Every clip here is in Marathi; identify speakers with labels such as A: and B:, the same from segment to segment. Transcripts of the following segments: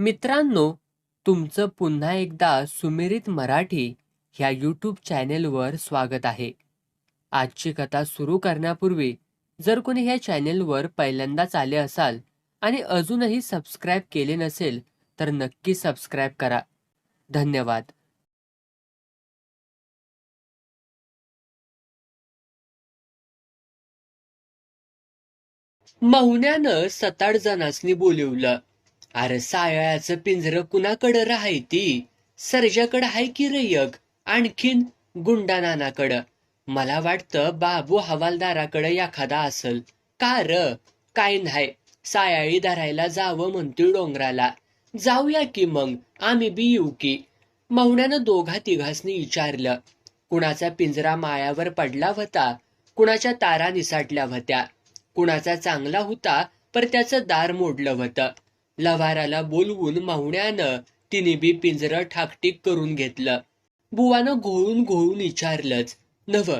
A: मित्रांनो तुमचं पुन्हा एकदा सुमिरित मराठी ह्या यूट्यूब चॅनेलवर स्वागत आहे. आजची कथा सुरू करण्यापूर्वी जर कोणी ह्या चॅनेलवर पहिल्यांदाच आले असाल आणि अजूनही सबस्क्राईब केले नसेल तर नक्की सबस्क्राईब करा. धन्यवाद. महुन्यानं सताड जणांनी बोलवलं. अरे सायाळ्याचं पिंजर कुणाकडं राहायती? सर्जाकडं हाय की रयक आणखीन गुंडानानाकडं मला वाटतं बाबू हवालदाराकडं एखादा असल. का र? काय नाही सायाळी धरायला जावं म्हणतोय डोंगराला. जाऊया की मग? आम्ही बी येऊ की. मौण्यानं दोघा तिघासनी विचारलं. कुणाचा पिंजरा माळ्यावर पडला होता कुणाच्या तारा निसाटल्या होत्या कुणाचा चांगला होता पर त्याचं दार मोडलं होतं लवाराला बोलवून माहुण्यानं तिने बी पिंजरं ठाकटीक करून घेतलं. बुवानं घोळून घोळून विचारलंच नव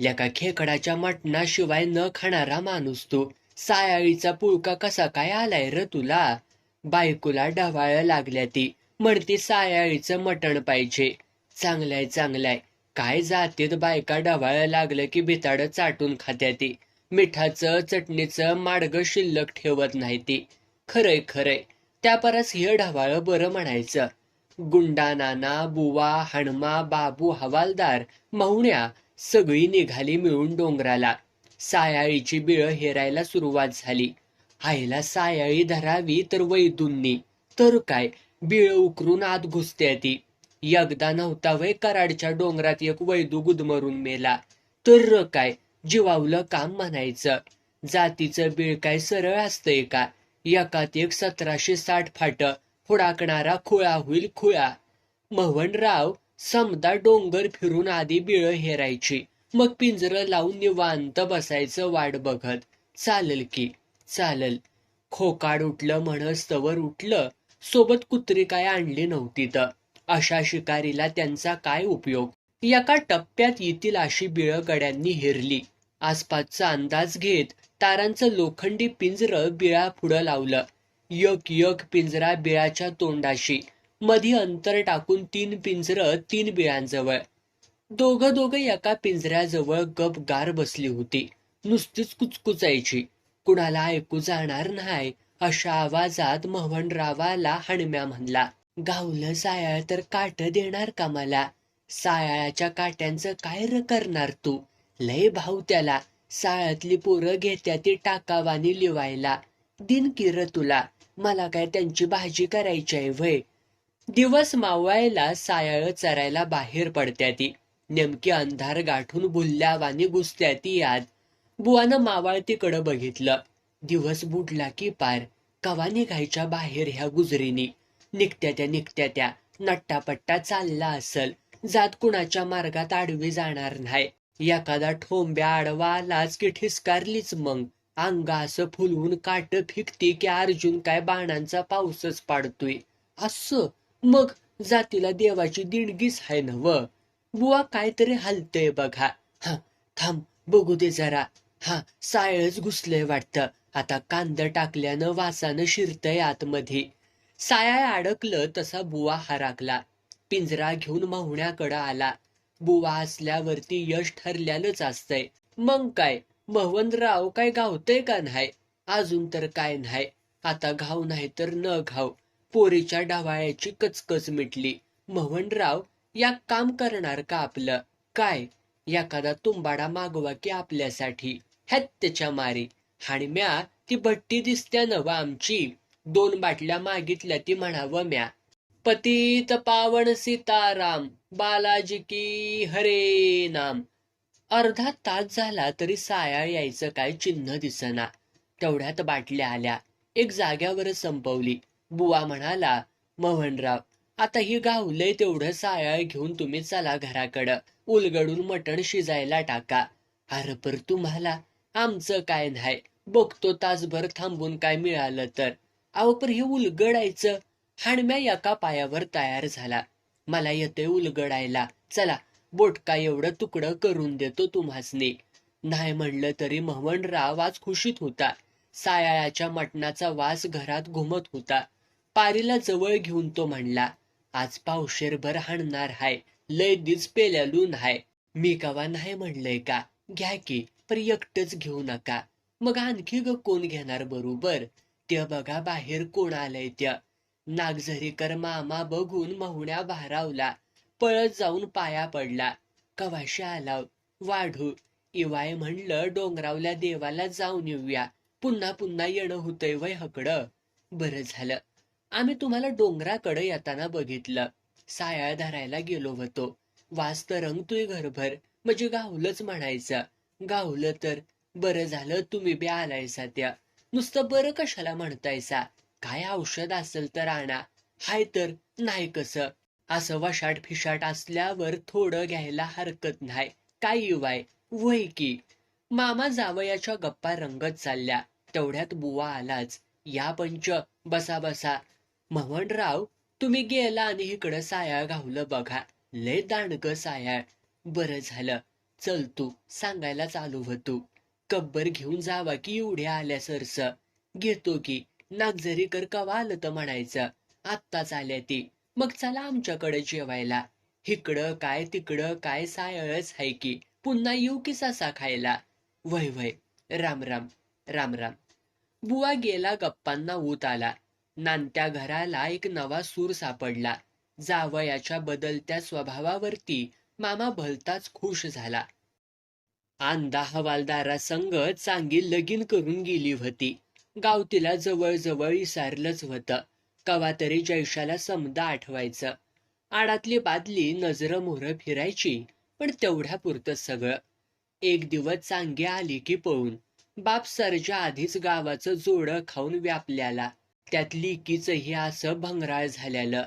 A: लेका खेकडाच्या मटणाशिवाय न खाणारा माणूस तू. सायाळीचा पुळका कसा काय आलाय र तुला बायकोला ढवाळ लागल्या ती. म्हणती सायाळीचं मटण पाहिजे. चांगलाय चांगलाय. काय जातीत बायका ढवाळ लागलं की बिताडं चाटून खात्या ती. मिठाचं चटणीचं माडग शिल्लक ठेवत नाही ती. खरंय खरंय. त्या परस हे ढवाळ बरं म्हणायचं. गुंडा नाना बुवा हणमा बाबू हवालदार महुण्या सगळी निघाली मिळून डोंगराला. सायाळीची बिळ हेरायला सुरुवात झाली. आईला सायाळी धरावी तर वैदूंनी. तर काय? बिळ उकरून आत घुसते ती. एकदा नव्हता वय कराडच्या डोंगरात एक वैदू गुदमरून मेला. तर काय? जीवावलं काम म्हणायचं. जातीचं बिळ काय सरळ असतंय का? एकात एक सतराशे साठ फाट फुडाकणारा खुळा होईल खुळा. मोहनराव समदा डोंगर फिरून आधी बिळ हेरायची. मग पिंजरं लावून निवांत बसायचं वाट बघत. चालल की चालल. खोकाड उठलं म्हणस्तवर उठलं. सोबत कुत्री काय आणली नव्हती तर अशा शिकारीला त्यांचा काय उपयोग? एका टप्प्यात येतील अशी बिळ गड्यांनी हेरली. आसपासचा अंदाज घेत तारांचं लोखंडी पिंजर बिळा पुढं लावलं. यक यक पिंजरा बिळाच्या तोंडाशी. मधी अंतर टाकून तीन पिंजर तीन बिळांजवळ. दोघं दोघं एका पिंजऱ्याजवळ गप गार बसली होती. नुसतीच कुचकुचायची. कुणाला ऐकू जाणार नाही अशा आवाजात मोहनरावाला हणम्या म्हणला गावलं सायाळ तर काट देणार का मला? सायाळाच्या काट्यांचं काय र करणार तू? लय भाऊ त्याला. साळ्यातली पोरं घेत्या ती टाकावानी लिवायला. दिन किर तुला. मला काय त्यांची भाजी करायची आहे व्हय? दिवस मावळायला सायाळ चरायला बाहेर पडत्या ती. नेमकी अंधार गाठून बुलल्यावानी घुसत्या ती यात. बुवानं मावाळतीकडं बघितलं. दिवस बुडला की पार. कवा निघायच्या बाहेर ह्या गुजरीनी? निघत्या त्या निघत्या त्या. नट्टापट्टा चालला असल. जात कुणाच्या मार्गात आडवी जाणार नाही. एखादा ठोंब्या आडवा आलाच की ठिसकारलीच मग. अंगा असं फुलवून काट फिकते की अर्जुन काय बाणांचा पाऊसच पाडतोय. असं. मग जातीला देवाची दिणगीच आहे न बुवा काहीतरी हलतय बघा. हा थांब बघू दे जरा. हा सायळच घुसलंय वाटतं. आता कांद टाकल्यानं वासानं शिरतय आतमध्ये. साया अडकलं तसा बुवा हराकला पिंजरा घेऊन माहुण्याकडं आला. बुवा असल्यावरती यश ठरल्यालंच असतंय. मग काय? महवनराव काय गावतय का नाही? अजून तर काय नाही. आता घाव नाही तर न घाव. पोरीच्या डावाळ्याची कचकच मिटली. महवनराव या काम करणार का आपलं? काय? एखादा तुंबाडा मागवा की आपल्यासाठी. ह्यात त्याच्या मारी. आणि म्या ती भट्टी दिसत्या नवा आमची. दोन बाटल्या मागितल्या ती म्हणावं म्या. पतित पावन सीताराम बालाजी की हरे नाम. अर्धा तास झाला तरी साया यायचं काय चिन्ह दिसना. तेवढ्यात बाटल्या आल्या. एक जाग्यावरच संपवली. बुवा म्हणाला मोहनराव आता ही गावलंय तेवढं सायाळ घेऊन तुम्ही चला घराकडं. उलगडून मटण शिजायला टाका. अरे पर तुम्हाला? आमचं काय नाही. बघतो तासभर थांबून काय मिळालं तर. अहो पर हे उलगडायचं हाणम्या एका पायावर तयार झाला. मला येते उलगडायला. चला बोटका एवढं तुकडं करून देतो तुम्हासनी. नाही म्हणलं तरी महवणराव आज खुशीत होता. सायाळ्याच्या मटणाचा वास घरात घुमत होता. पारीला जवळ घेऊन तो म्हणला आज पावशेरभर हाणणार हाय. लय दिस पेल्यालून हाय. मी कवा नाही म्हणलंय का? घ्या की पर एकटच घेऊ नका. मग आणखी ग कोण घेणार बरोबर? ते बघा बाहेर कोण आलंय त्या. नागझरीकर मामा बघून महुण्या भारावला पळत जाऊन पाया पडला. कवाशी आलाव वाढू इवाय म्हणलं डोंगरावल्या देवाला जाऊन येऊया. पुन्हा पुन्हा येणं होतंय वय हकडं. बरं झालं. आम्ही तुम्हाला डोंगराकडे येताना बघितलं. साया धरायला गेलो होतो. वास तरंगतोय घरभर म्हणजे गावलंच म्हणायचं. गावलं तर बरं झालं तुम्ही बी आलायसा त्या नुसतं बरं कशाला म्हणतायसा? काय औषध असेल तर आणा. हाय तर नाही कसं? असं वशाट फिशाट असल्यावर थोडं घ्यायला हरकत नाही. काय युवाय वय की. मामा जावयाच्या गप्पा रंगत चालल्या. तेवढ्यात बुवा आलाच. या पंच बसा बसा. मवनराव तुम्ही गेला आणि इकडं सायाळ घावलं बघा. लय दांडग सायाळ बरं झालं. चल तू सांगायला चालू तू कब्बर घेऊन जावा की एवढ्या आल्या सरस. घेतो की. नाक जरी आलं तर म्हणायचं आत्ताच आल्या ती. मग चला आमच्याकडे जेवायला. इकडं काय तिकडं काय सायळच आहे की. पुन्हा येऊ की ससा खायला. वय वय. राम राम. राम राम. बुवा गेला गप्पांना ऊत आला. नानत्या घराला एक नवा सूर सापडला. जावयाच्या बदलत्या स्वभावावरती मामा भलताच खुश झाला. आंदा हवालदारा संग चांगली लगीन करून गेली होती. गाव तिला जवळजवळ इसारलंच होतं. कवा तरी जयशाला समदा आठवायचं. आडातली बादली नजर मोहर फिरायची पण तेवढ्या पुरतं सगळं. एक दिवस चांगे आली की पळून. बाप सरच्या आधीच गावाचं जोडं खाऊन व्यापल्याला. त्यात लिकीचंही असं भंगराळ झाल्यालं.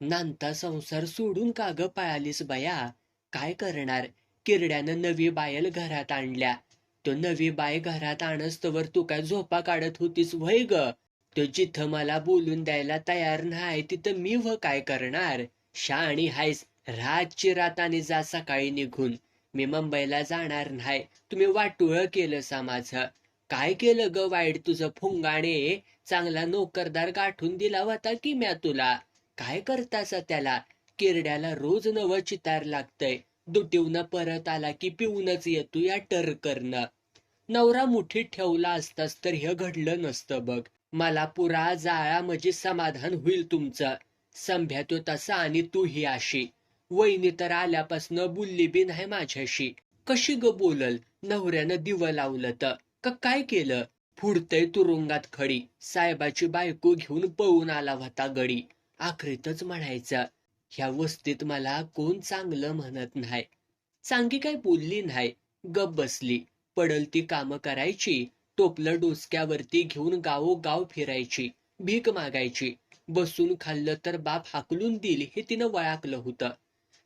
A: नांता संसार सोडून का पळालीस बया. काय करणार? किरड्यानं नवी बायल घरात आणल्या. तो नवी बाय घरात आणस्तवर तू काय झोपा काढत होतीस वय ग? तो जिथं मला बोलून द्यायला तयार नाही तिथं मी व काय करणार? शाणी हायस रातची रात आणि जा सकाळी निघून. मी मुंबईला जाणार नाही. तुम्ही वाटुळ केलं सा माझं. काय केलं ग वाईट तुझं फुंगाणे? चांगला नोकरदार गाठून दिला होता की म्या तुला? काय करतास त्याला? किरड्याला रोज नवं चितार लागतंय. दुटीवनं परत आला की पिऊनच येतो या टर करणं नवरा मुठीत ठेवला असतास तर हे घडलं नसतं बघ. मला पुरा जाळा म्हणजे समाधान होईल तुमचं. संभ्या तो तसा आणि तू ही अशी. वहिनी तर आल्यापासनं बोलली बी नाही माझ्याशी. कशी ग बोलल? नवऱ्यानं दिव लावलं तर का काय केलं? फुडतय तुरुंगात खडी. साहेबाची बायको घेऊन पळून आला होता गडी. आखरीतच म्हणायचं ह्या वस्तीत मला कोण चांगलं म्हणत नाही. चांगी काय बोलली नाही. गप बसली. पडल ती कामं करायची टोपलं डोसक्यावरती घेऊन गावोगाव फिरायची भीक मागायची. बसून खाल्लं तर बाप हाकलून देईल हे तिनं वळाकलं होतं.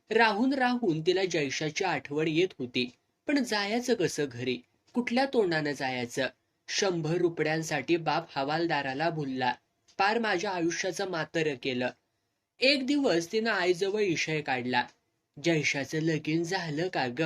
A: राहून राहून तिला जयशाची आठवण येत होती. पण जायचं कसं घरी? कुठल्या तोंडानं जायचं? शंभर रुपयांसाठी बाप हवालदाराला भुलला पार माझ्या आयुष्याचं मातर केलं. एक दिवस तिनं आईजवळ इशय काढला. जयशाचं लगीन झालं का ग?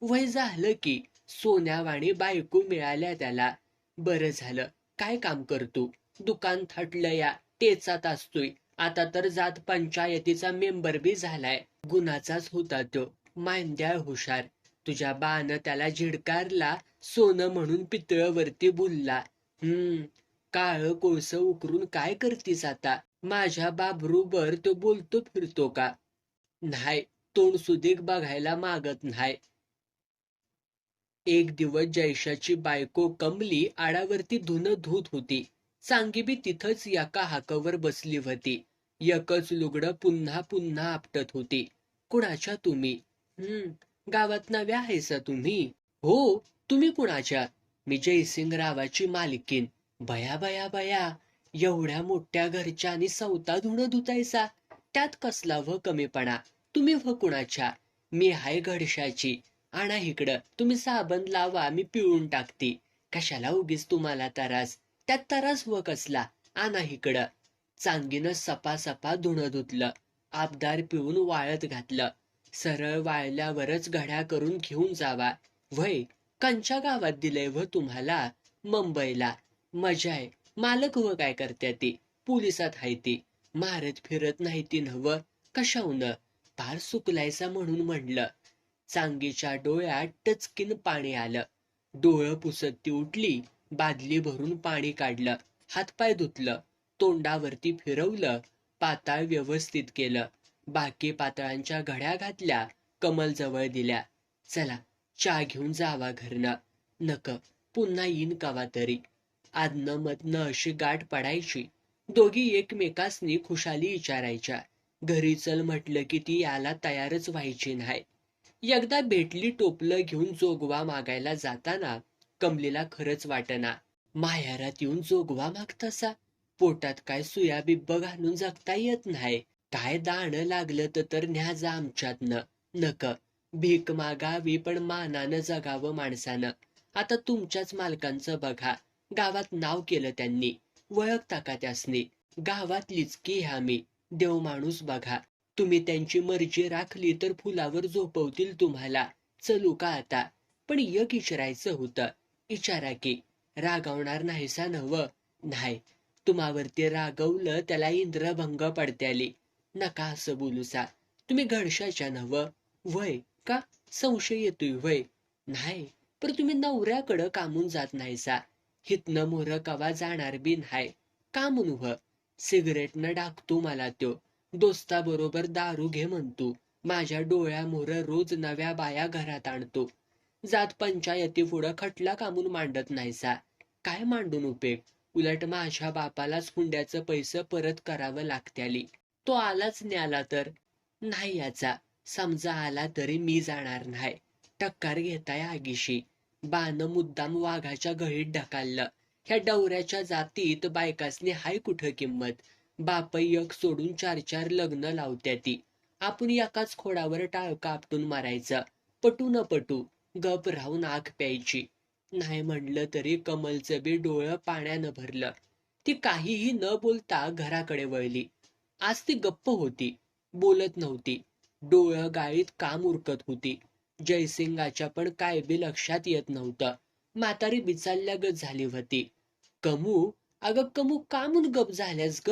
A: वय झालं की. सोन्यावाणी बायको मिळाल्या त्याला. बरं झालं. काय काम करतो दुकान थटलं या. तेचात असतोय. आता तर जात पंचायतीचा मेंबर बी झालाय. गुणाचाच होता तो. मांद्याळ हुशार. तुझ्या बानं त्याला झिडकारला सोनं म्हणून पितळवरती बुलला. हम्म काळ कोळस उकरून काय करतीस आता? माझ्या बाबरूबर तो बोलतो फिरतो का? नाही तोंड सुदीक बघायला मागत नाही. एक दिवस जयशाची बायको कमली आडावरती धुन धुत होती. सांगीबी तिथंच एका हाकावर बसली होती. एकच लुगडं पुन्हा पुन्हा आपटत होती. कुणाच्या तुम्ही? हम्म गावात नव्या आहेसा तुम्ही. हो तुम्ही कुणाच्या? मी जयसिंगरावाची मालकीन बया बया बया एवढ्या मोठ्या घरच्या आणि सवता धुणं धुतायसा त्यात कसला व कमीपणा. तुम्ही व कुणाच्या? मी हाय घडशाची. आणा इकडं. तुम्ही साबण लावा मी पिळून टाकते. कशाला उगीच तुम्हाला तरास? त्यात तरास व कसला? आणा इकडं. चांगीनं सपा सपा धुणं धुतलं. आबदार पिऊन वाळत घातलं. सरळ वाळल्यावरच घड्या करून घेऊन जावा. वय कंच्या गावात दिलंय व तुम्हाला? मुंबईला. मजा आहे. मालक व काय करत्या ती? पोलिसात हाय ती. मारत फिरत नाही ती नव कशाहून? फार सुकलायसा म्हणून म्हणलं. चांगीच्या डोळ्यात टचकीन पाणी आलं. डोळं पुसत ती उठली बादली भरून पाणी काढलं हातपाय धुतलं तोंडावरती फिरवलं पाताळ व्यवस्थित केलं. बाकी पातळांच्या घड्या घातल्या कमल जवळ दिल्या. चला चहा घेऊन जावा घरनं. नक पुन्हा येईन कवा तरी. आदनं मधनं अशी गाठ पडायची. दोघी एकमेकासनी खुशाली विचारायच्या घरी चल म्हटलं की ती याला तयारच व्हायची नाही. एकदा भेटली टोपलं घेऊन जोगवा मागायला जाताना कमलीला खरंच वाटना. माहेरात येऊन जोगवा मागतासा. पोटात काय सुया बिब्ब घालून जगता येत नाही. काय दाणं लागलं तर तर न्या जा आमच्यातनं. नक भीक मागावी पण मानानं जगावं माणसानं. आता तुमच्याच मालकांचं बघा. गावात नाव केलं त्यांनी. वळखता का त्यासनी? गावातलीच की ह्या मी? देव माणूस बघा. तुम्ही त्यांची मर्जी राखली तर फुलावर झोपवतील तुम्हाला. चलू का आता? पण यक इचरायचं होतं. इचारा की रागावणार नाहीसा नव नाही. तुम्हावरती रागवलं त्याला इंद्रभंग पडत्याली. नका असं बोलूसा. तुम्ही घडशाच्या नव वय का? संशय येतोय वय नाही. पर तुम्ही नवऱ्याकडं कामून जात नाहीसा. हितनं मोर कवा जाणार बी नाही. कामून व्ह सिगरेटनं डाकतो मला त्यो दोस्ताबरोबर दारू घे म्हणतो. माझ्या डोळ्यामोर रोज नव्या बाया घरात आणतो. जात पंचायती पुढं खटला कामून मांडत नाहीसा. काय मांडून उपेग उलट माझ्या बापालाच हुंड्याचं पैसे परत करावं लागत्याली. तो आलाच न्याला तर. नाही याचा. समजा आला तरी मी जाणार नाही. टक्कार घेताय आगीशी. बाण मुद्दाम वाघाच्या घळीत ढकाललं. ह्या डवऱ्याच्या जातीत बायकासनी हाय कुठं किंमत? बाप एक सोडून चार चार लग्न लावत्या ती. आपण एकाच खोडावर टाळका आपटून मारायचं. पटू न पटू गप राहून आग प्यायची. नाही म्हणलं तरी कमलचं बी डोळं पाण्यानं भरलं. ती काहीही न बोलता घराकडे वळली. आज ती गप्प होती बोलत नव्हती. डोळं गाळीत काम उरकत होती. जयसिंगाच्या पण काय बी लक्षात येत नव्हतं. म्हातारी बिचारल्यागत झाली होती. कमू अगं कमू कामून गप झाल्यास ग?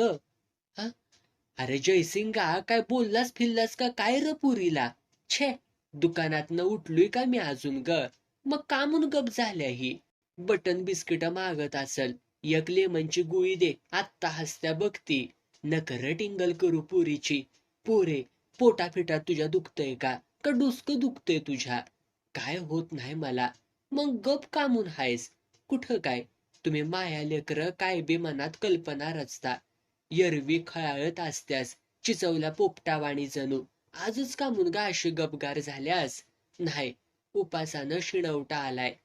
A: अरे जयसिंगा काय बोललास फिरलास का? काय र पुरीला? छे दुकानात उठलोय का मी अजून ग? मग का म्हणून गप झाल्या ही? बटन बिस्किट मागत असल. एक लेमनची गुळी दे आत्ता हसत्या बघती. नकर टिंगल करू पुरीची. पोरे पोटाफिटात तुझ्या दुखतय का? का डुसकं दुखतंय तुझ्या? काय होत नाही मला. मग गप कामून हायस? कुठं काय? तुम्ही माया लेकर काय बी मनात कल्पना रचता. एरवी खळाळत असत्यास चिचवला पोपटावाणी जणू. आजच का मुलगा अशी गबगार झाल्यास? नाही उपासानं शिणवटा आलाय.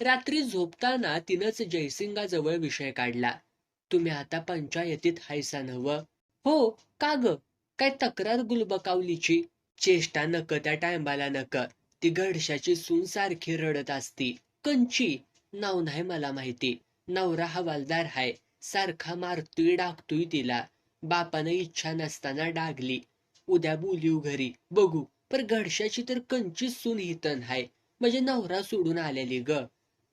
A: रात्री झोपताना तिनंच जयसिंगाजवळ विषय काढला. तुम्ही आता पंचायतीत हायसा नव हो का ग? काय तक्रार गुलबकावलीची? चेष्टा नक त्या टायमाला नक. ती गडशाची सून सारखी रडत असती. कंची नाव नाही मला माहिती. नवरा हवालदार हाय. सारखा मारतोय डाकतोय तिला. बापानं इच्छा नसताना डागली. उद्या बोलिव घरी. बघू. पर घडशाची तर कंचीच सून हितन हाय. म्हणजे नवरा सोडून आलेली ग.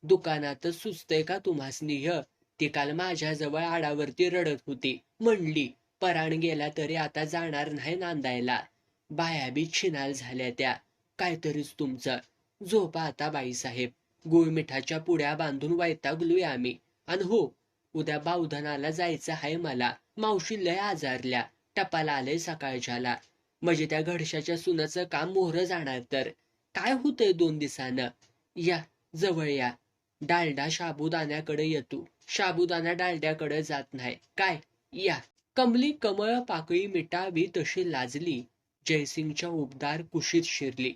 A: दुकानातच सुचतय का तुम्हासनी य ती काल माझ्याजवळ आडावरती रडत होती. म्हणली पराण गेला तरी आता जाणार नाही नांदायला. बाया बी छिनाल झाल्या त्या. काहीतरीच तुमचं. झोपा आता बाईसाहेब. गुळमिठाच्या पुड्या बांधून वैतागलोय आम्ही. आणि हो उद्या बावधनाला जायचं आहे मला. मावशी लय आजारल्या. टपाला आलंय सकाळच्याला. म्हणजे त्या घडशाच्या सुनाचं काम मोहर जाणार तर. काय होतंय दोन दिसानं? या जवळ या. डालडा शाबुदाण्याकडे येतो. शाबुदाना डालड्याकडे जात नाही. काय? या. कमली कमळ पाकळी मिटावी तशी लाजली. जयसिंगच्या उबदार कुशीत शिरली.